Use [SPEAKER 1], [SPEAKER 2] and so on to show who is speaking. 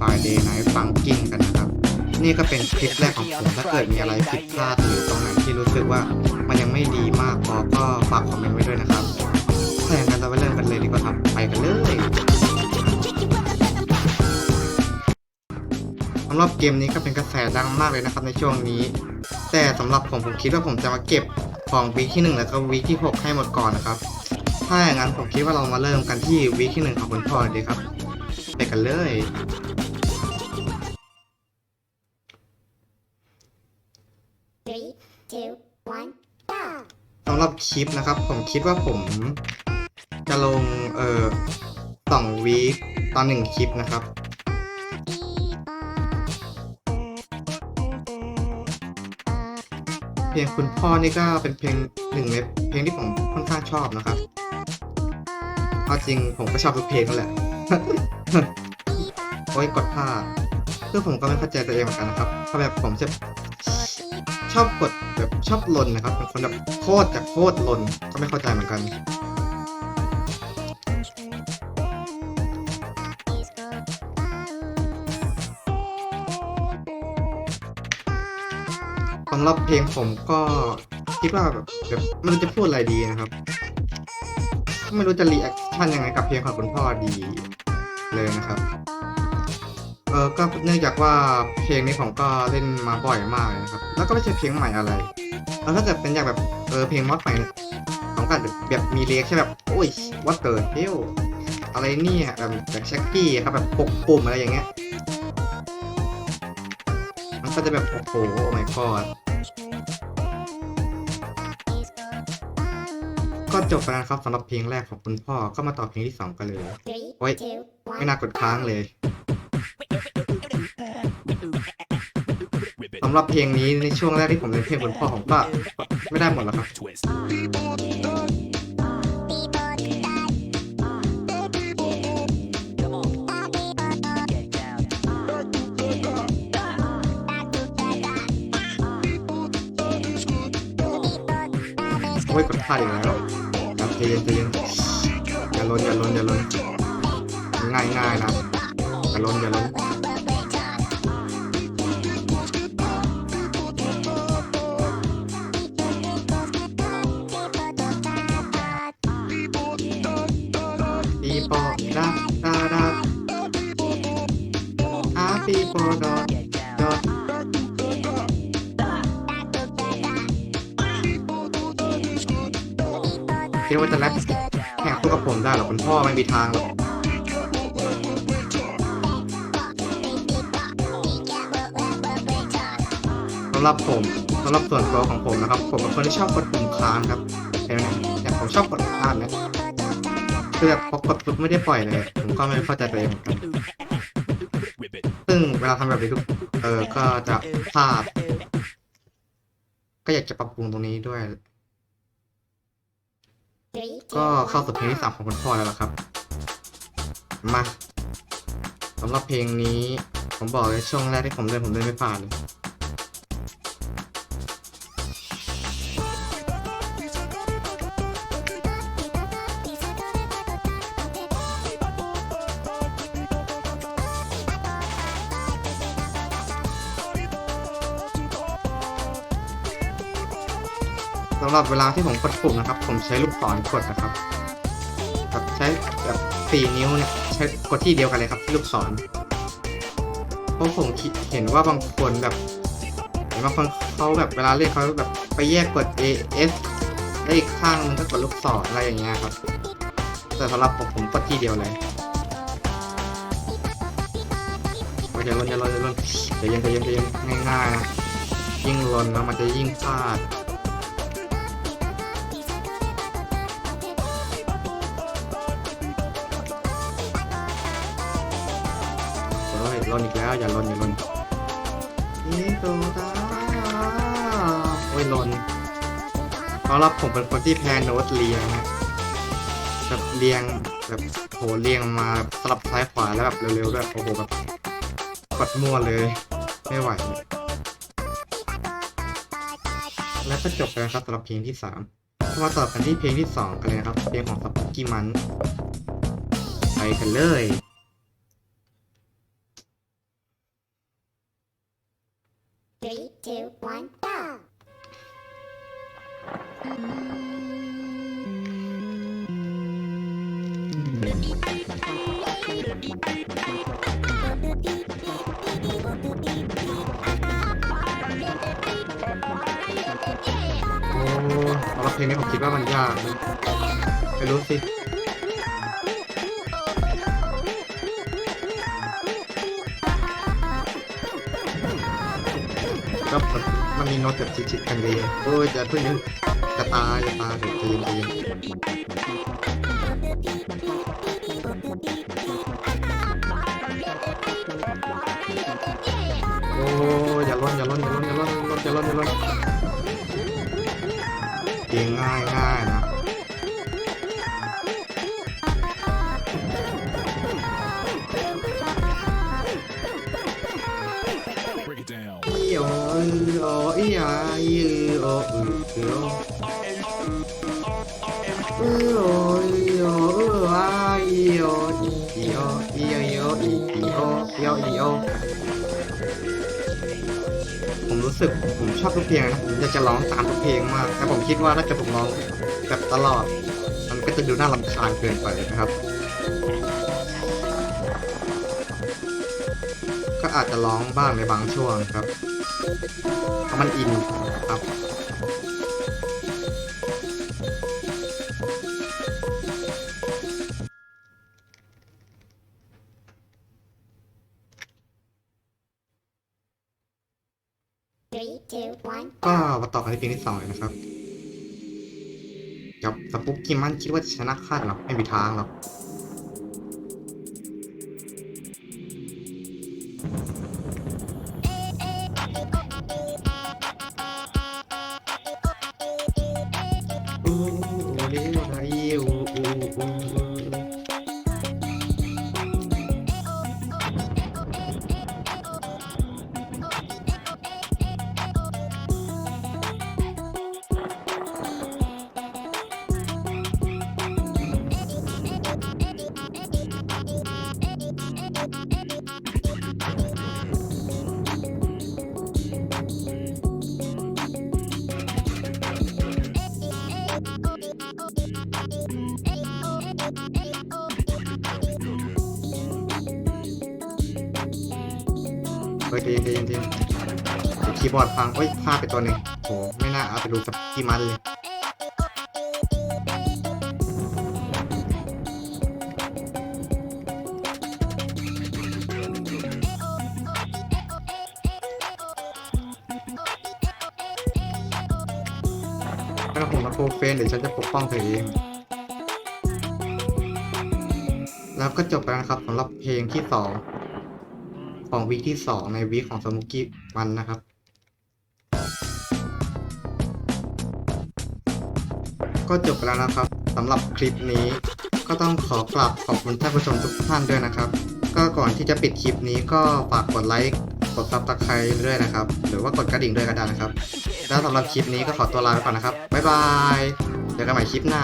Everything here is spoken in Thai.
[SPEAKER 1] Friday Night Funkin' กันนะครับ นี่ก็เป็นคลิปแรกของผมถ้าเกิดมีอะไรผิดพลาดหรือตรงไหนที่รู้สึกว่ามันยังไม่ดีมากพอก็ฝากคอมเมนต์ไว้ด้วยนะครับถ้าอย่างนั้นเราไปเริ่มกันเลยดีกว่าครับไปกันเลยสำหรับเกมนี้ก็เป็นกระแสดังมากเลยนะครับในช่วงนี้ แต่สำหรับผมผมคิดว่าผมจะมาเก็บของวีคที่ 1 แล้วก็วีคที่ 6 ให้หมดก่อนนะครับ ถ้าอย่างนั้นผมคิดว่าเรามาเริ่มกันที่วีคที่ 1 ของคุณพ่อเลยดีครับ ไปกันเลย สำหรับคลิปนะครับ ผมคิดว่าผมจะลงเอ่อสองวีคตอนหนึ่งคลิปนะครับเพลงคุณพ่อนี่ก็เป็นเพลงหนึ่งในเพลงที่ผมค่อนข้างชอบนะครับเอาจริงผมก็ชอบทุกเพลงนั่นแหละ โอ้ยกดพลาดคือผมก็ไม่เข้าใจตัวเองเหมือนกันนะครับเพราะแบบผมจะ ชอบกดแบบชอบลนนะครับเป็นคนแบบโคตรจากโคตรลนก็ไม่เข้าใจเหมือนกันสำหรับเพลงผมก็คิดว่าแบบแบบมันจะพูดอะไรดีนะครับ ไม่รู้จะรีแอคชั่นยังไงกับเพลงของคุณพ่อดีเลยนะครับ เออก็เนื่องจากว่าเพลงนี้ผมก็เล่นมาบ่อยมากเลยนะครับ แล้วก็ไม่ใช่เพลงใหม่อะไร แล้วถ้าเกิดเป็นอย่างแบบเออเพลงมอดใหม่เนี่ยผมก็อาจจะแบบมีเรียกใช่แบบโอ้ยวัดเกิดเที่ยวอะไรเนี่ยแบบแบบแช็กกี้ครับแบบปกปุ่มอะไรอย่างเงี้ย มันก็จะแบบโอ้โหโอ้ my god ก็จบไปแล้วนะครับสำหรับเพลงแรกของคุณพ่อก็มาต่อเพลงที่สองกันเลย
[SPEAKER 2] Three,
[SPEAKER 1] Wait.
[SPEAKER 2] two,
[SPEAKER 1] ไม่
[SPEAKER 2] one,
[SPEAKER 1] น่ากดค้างเลยำหรับเพลงนี้ในช่วงแรกที่ผมเล่นเพลงคุณพ่อผมก็ไม่ได้หมดแล้วครับ โอ้ยกดพลาดอีกแล้วอย่าใจเย็นใจเย็นอย่าลนอย่าลนอย่าลนง่ายง่ายนะอย่าลนอย่าลน คิดว่าจะแรปแข่งคู่กับผมได้เหรอคุณพ่อไม่มีทางหรอกสำหรับผมสำหรับส่วนตัวของผมนะครับ ผมเป็นคนที่ชอบกดปุ่มค้างครับเห็นไหมเนี่ยผมชอบกดพลาดนะคือแบบพอกดปุ๊บไม่ได้ปล่อยเลย ผมก็ไม่เข้าใจตัวเองซึ่งเวลาทำแบบนี้ทุกเออก็จะพลาด ก็อยากจะปรับปรุงตรงนี้ด้วย ก็เข้าสู่เพลงที่สามของคุณพ่อแล้วล่ะครับ มาสำหรับเพลงนี้ ผมบอกเลยช่วงแรกที่ผมเล่นผมเล่นไม่ผ่านเลย สำหรับเวลาที่ผมกดปุ่มนะครับ ผมใช้ลูกศรกดนะครับแบบใช้แบบสี่นิ้วเนี่ยใช้กดที่เดียวกันเลยครับที่ลูกศรเพราะผมคิดเห็นว่าบางคนแบบเห็นบางคนเขาแบบเวลาเล่นเขาแบบไปแยกกด A S ได้อีกข้างนึงก็กดลูกศรอะไรอย่างเงี้ยครับ แต่สำหรับผมผมกดที่เดียวเลยอย่าลนอย่าลนอย่าลนใจเย็นใจเย็นใจเย็นง่ายๆนะยิ่งลนแล้วมันจะยิ่งพลาด นอีกแล้ว อย่าลนอย่าลนนี่โตตาโอ้ยลนเพราะรับผมเป็นคนที่แพ้โน้ตเรียงนะแบบเรียงแบบโหเรียงมาสลับซ้ายขวาแล้วแบบเร็วๆด้วยโอ้โหแบบกดมั่วเลย ไม่ไหว แล้วก็จบไปแล้วครับสำหรับเพลงที่สามมาต่อกันที่เพลงที่สองกันเลยนะครับเพลงของสปุกกี้มันไปกันเลย
[SPEAKER 2] two, one, go!
[SPEAKER 1] โอ้สำหรับเพลงนี้ผมคิดว่ามันยากนะไม่รู้สิ มันมันมีโน้ตแบบชิดๆกันเลยโอ้ยจะเพิ่งจะตายจะตายเดี๋ยวใจเย็นใจเย็นโอ้ยอย่าล้นอย่าล้นอย่าล้นอย่าล้นอย่าล้นอย่าล้นเก่งง่ายง่ายนะาอีโออืออือโออือโออีโออืออาอีโออีโออีโออีโออีอีโออีโออีโอผมรู้สึกผมชอบทุกเพลงนะผมอยากจะร้องตามทุกเพลงมากแต่ผมคิดว่าถ้าเกิดผมร้องแบบตลอด มันก็จะดูน่ารำคาญเกินไปนะครับก็อาจจะร้องบ้างในบางช่วงครับ มันอินครับ
[SPEAKER 2] Three, two, one,
[SPEAKER 1] ก็มาต่อกันที่เพลงที่สองเลยนะครับกับสปุกกิมันคิดว่าจะชนะคาดหรอกไม่มีทางหรอก เฮ้ยเย็นใจเย็นใจเย็นเดี๋ยวคีย์บอร์ดพังเฮ้ยพลาดไปตัวหนึ่งโหไม่น่าเอาไปดูกับที่มันเลย ต้องห่วงนะโปรเฟนเดี๋ยวฉันจะปกป้องเธอเอง แล้วก็จบไปนะครับสำหรับเพลงที่สองของวีคที่สองในวีคของสมุกี้มันนะครับ ก็จบไปแล้วนะครับสำหรับคลิปนี้ ก็ต้องขอกราบขอบคุณท่านผู้ชมทุกท่านด้วยนะครับ ก็ก่อนที่จะปิดคลิปนี้ก็ฝากกดไลค์ กดซับสไครต์ด้วยนะครับ หรือว่ากดกระดิ่งด้วยก็ได้นะครับ แล้วสำหรับคลิปนี้ก็ขอตัวลาไปก่อนนะครับ บ๊ายบาย เจอกันใหม่คลิปหน้า